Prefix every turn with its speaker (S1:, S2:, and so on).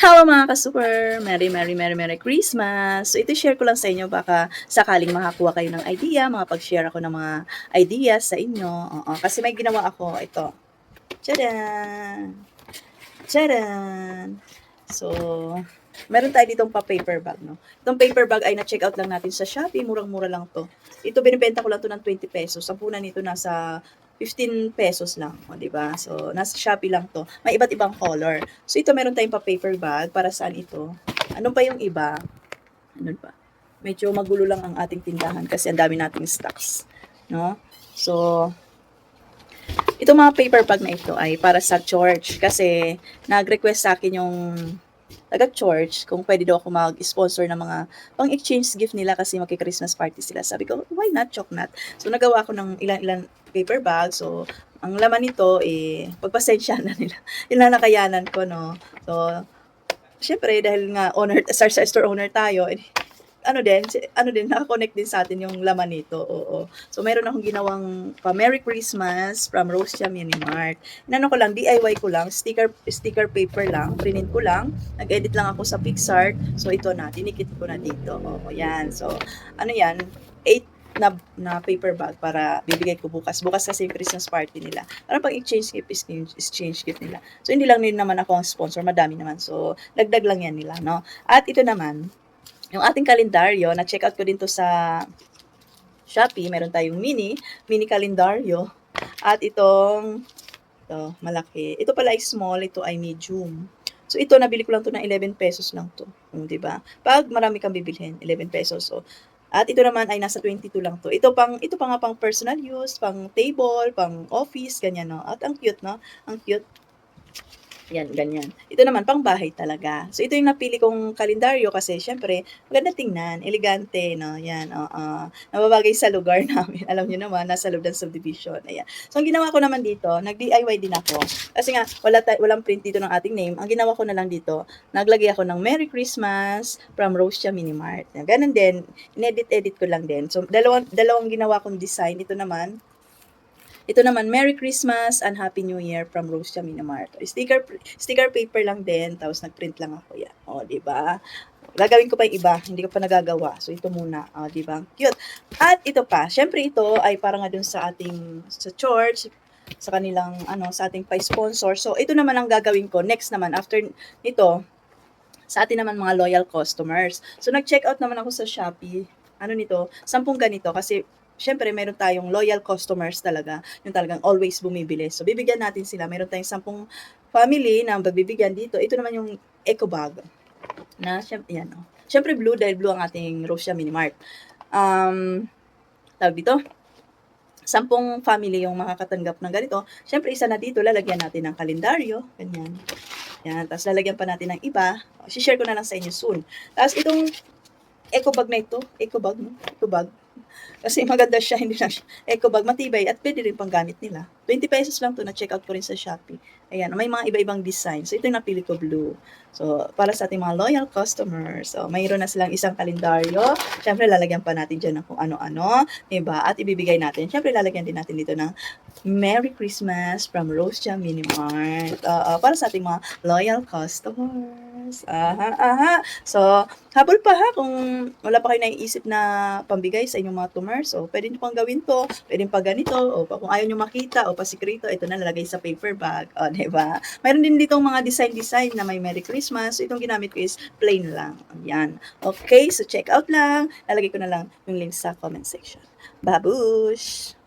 S1: Hello mga ka-super! Merry, Merry, Merry, Merry Christmas! So ito share ko lang sa inyo baka sakaling makakuha kayo ng idea, makapag-share ako ng mga ideas sa inyo. Oo, kasi may ginawa ako, ito. Tchadan! Tchadan! So, meron tayo ditong pa paper bag, no? Itong paper bag ay na-check out lang natin sa Shopee, murang-mura lang to. Ito binibenta ko lang to ng 20 pesos. Ang punan nito nasa 15 pesos lang, o, di ba? So, nasa Shopee lang to. May iba't ibang color. So, ito meron tayong pa paper bag. Para saan ito? Ano pa yung iba? Ano pa? Medyo magulo lang ang ating tindahan kasi ang dami nating stocks, no? So, itong mga paper bag na ito ay para sa church kasi nag-request sa akin yung taga-church kung pwede daw ako mag-sponsor ng mga pang-exchange gift nila kasi magki-Christmas party sila. Sabi ko, why not, choknat? So, nagawa ako ng ilan-ilan paper bag. So, ang laman nito, eh, pagpasensya na nila. Yun lang nakayanan ko, no? So, syempre, dahil nga owner, star store owner tayo, eh, ano din, ano din, nakakonect din sa atin yung laman nito. Oo. So, meron akong ginawang pa Merry Christmas from Rosia Mini Mart. Inano ko lang, DIY ko lang, sticker sticker paper lang, print ko lang. Nag-edit lang ako sa Pixart. So, ito na, tinikit ko na dito. Oo, yan. So, ano yan, 8 na, na paper bag para bibigay ko bukas. Bukas kasi yung Christmas party nila. Para pag exchange gift, exchange, exchange gift nila. So, hindi lang din naman ako ang sponsor, madami naman. So, dagdag lang yan nila, no? At ito naman, yung ating kalendaryo, na-check out ko din to sa Shopee. Meron tayong mini, mini kalendaryo. At itong, ito, malaki. Ito pala ay small, ito ay medium. So, ito, nabili ko lang to ng 11 pesos lang to. Um, di ba? Pag marami kang bibilhin, 11 pesos. So, at ito naman ay nasa 22 lang to. Ito pang ito pa nga pang personal use, pang table, pang office, ganyan no. At ang cute no. Ang cute. Yan, ganyan. Ito naman, pang bahay talaga. So, ito yung napili kong kalendaryo kasi, syempre, maganda tingnan, elegante, no? Yan, oo. Nababagay sa lugar namin. Alam niyo naman, nasa loob subdivision. Ayan. So, ang ginawa ko naman dito, nag-DIY din ako. Kasi nga, wala tay- walang print dito ng ating name. Ang ginawa ko na lang dito, naglagay ako ng Merry Christmas from Rosia Mini Mart. Ganun din, inedit-edit ko lang din. So, dalawang, dalawang ginawa kong design. Ito naman, ito naman, Merry Christmas and Happy New Year from Rosia Minamart. Sticker sticker paper lang din, tapos nag-print lang ako yan. O, di ba? Gagawin ko pa yung iba, hindi ko pa nagagawa. So, ito muna. O, di ba? Cute. At ito pa, syempre ito ay para nga dun sa ating, sa church, sa kanilang, ano, sa ating pa-sponsor. So, ito naman ang gagawin ko. Next naman, after nito, sa atin naman mga loyal customers. So, nag-check out naman ako sa Shopee. Ano nito? Sampung ganito kasi syempre meron tayong loyal customers talaga, yung talagang always bumibili. So, bibigyan natin sila. Meron tayong sampung family na pagbibigyan dito. Ito naman yung eco bag. Na, syempre, yan, oh. Syempre blue dahil blue ang ating Rosia Mini Mart. Um, tawag dito, sampung family yung makakatanggap ng ganito. Syempre, isa na dito, lalagyan natin ng kalendaryo. Ganyan. Yan. Tapos lalagyan pa natin ng iba. share ko na lang sa inyo soon. Tapos itong eco bag na ito, eco bag, no? Eco bag. Kasi maganda siya, hindi na siya eco bag, matibay at pwede rin pang gamit nila. 20 pesos lang to, na-check out ko rin sa Shopee. Ayan, may mga iba-ibang design. So, ito yung napili ko blue. So, para sa ating mga loyal customers. So, mayroon na silang isang kalendaryo. Siyempre, lalagyan pa natin dyan ng kung ano-ano. Diba? At ibibigay natin. Siyempre, lalagyan din natin dito ng Merry Christmas from Rosia Mini Mart. Oo, para sa ating mga loyal customers. Aha, aha. So, habol pa ha kung wala pa kayo naiisip na pambigay sa inyong mga tumors. So, pwede nyo pang gawin to. Pwede pa ganito. O pa, kung ayaw nyo makita o pasikrito, ito na lalagay sa paper bag. O, diba? Mayroon din ditong mga design-design na may Merry Christmas. Itong ginamit ko is plain lang. Yan. Okay, so check out lang. Lalagay ko na lang yung link sa comment section. Babush!